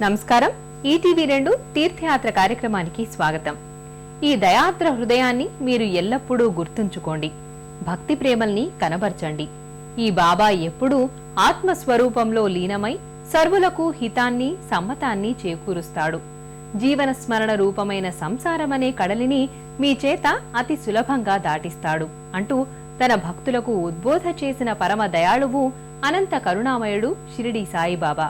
నమస్కారం. ఈటీవీ రెండు తీర్థయాత్ర కార్యక్రమానికి స్వాగతం. ఈ దయాత్ర హృదయాన్ని మీరు ఎల్లప్పుడూ గుర్తుంచుకోండి. భక్తి ప్రేమల్ని కనబర్చండి. ఈ బాబా ఎప్పుడూ ఆత్మస్వరూపంలో లీనమై సర్వులకు హితాన్ని సమ్మతాన్ని చేకూరుస్తాడు. జీవన స్మరణ రూపమైన సంసారమనే కడలిని మీ చేత అతి సులభంగా దాటిస్తాడు అంటూ తన భక్తులకు ఉద్బోధ చేసిన పరమ దయాళువు అనంత కరుణామయుడు షిరిడి సాయిబాబా.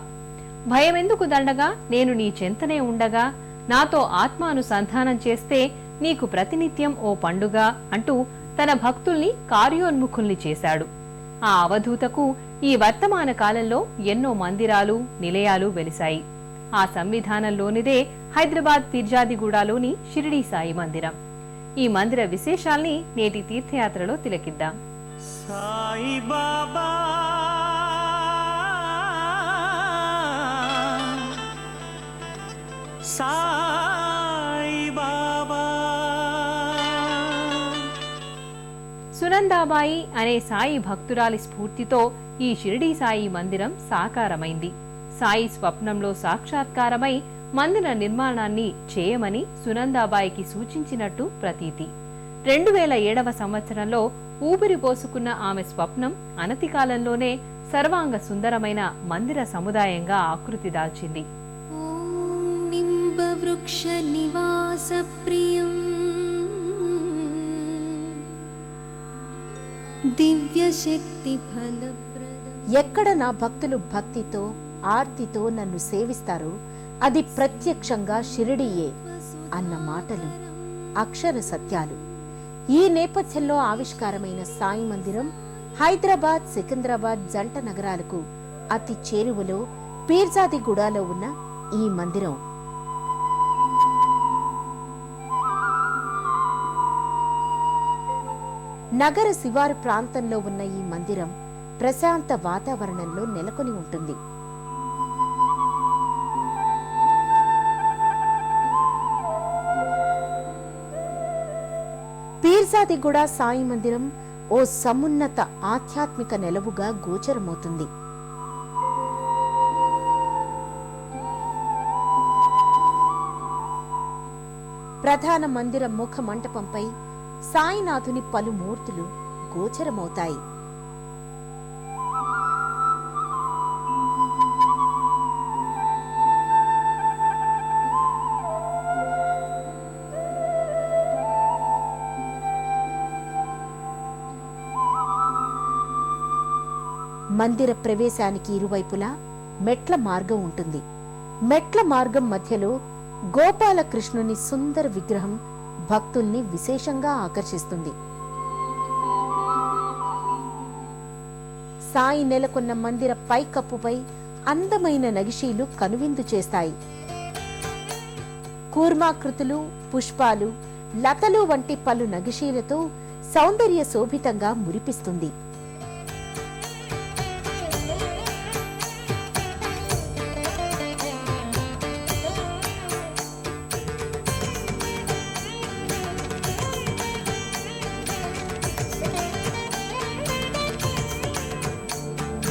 భయమెందుకు దండగా? నేను నీ చెంతనే ఉండగా. నాతో ఆత్మానుసంధానం చేస్తే నీకు ప్రతినిత్యం ఓ పండుగ అంటూ తన భక్తుల్ని కార్యోన్ముఖుల్ని చేశాడు. ఆ అవధూతకు ఈ వర్తమాన కాలంలో ఎన్నో మందిరాలు నిలయాలు వెలిశాయి. ఆ సంవిధానంలోనిదే హైదరాబాద్ పిర్జాదిగూడలోని షిరిడీ సాయి మందిరం. ఈ మందిర విశేషాల్ని నేటి తీర్థయాత్రలో తిలకిద్దాం. సునందాబాయి అనే సాయి భక్తురాలి స్ఫూర్తితో ఈ షిరిడీ సాయి మందిరం సాకారమైంది. సాయి స్వప్నంలో సాక్షాత్కారమై మందిర నిర్మాణాన్ని చేయమని సునందాబాయికి సూచించినట్టు ప్రతీతి. రెండు వేల ఏడవ సంవత్సరంలో ఊపిరి పోసుకున్న ఆమె స్వప్నం అనతి కాలంలోనే సర్వాంగ సుందరమైన మందిర సముదాయంగా ఆకృతి దాల్చింది. ॐ निम्बवृक्षनिवासप्रियम् दिव्यशक्तिफलप्रदम् ఎక్కడ నా భక్తులు భక్తితో ఆర్తితో నన్ను సేవిస్తారో అది ప్రత్యక్షంగా షిరిడియే అన్న మాటలు అక్షర సత్యాలు ఈ నేపథ్యంలో ఆవిష్కారమైన సాయి మందిరం హైదరాబాద్ సికింద్రాబాద్ జంట నగరాలకు అతి చేరువలో పీర్జాదిగూడలో ఉన్న ఈ మందిరం నగర శివారు ప్రాంతంలో ఉన్న ఈ మందిరం ప్రశాంత వాతావరణంలో నెలకొని ఉంటుంది. పీర్జాదిగూడ సాయి మందిరం ఓ సమున్నత ఆధ్యాత్మిక నెలవుగా గోచరమవుతుంది. ప్రధాన మందిర ముఖ మంటపంపై సాయినాథుని పలు మూర్తులు గోచరమవుతాయి. మందిర ప్రవేశానికి ఇరువైపులా మెట్ల మార్గం ఉంటుంది. మెట్ల మార్గం మధ్యలో గోపాలకృష్ణుని సుందర విగ్రహం భక్తుల్ని విశేషంగా ఆకర్షిస్తుంది. సాయి నెలకొన్న మందిర పైకప్పుపై అందమైన నగిషీలు కనువిందు చేస్తాయి. కూర్మాకృతులు పుష్పాలు లతలు వంటి పలు నగిషీలతో సౌందర్య శోభితంగా మురిపిస్తుంది.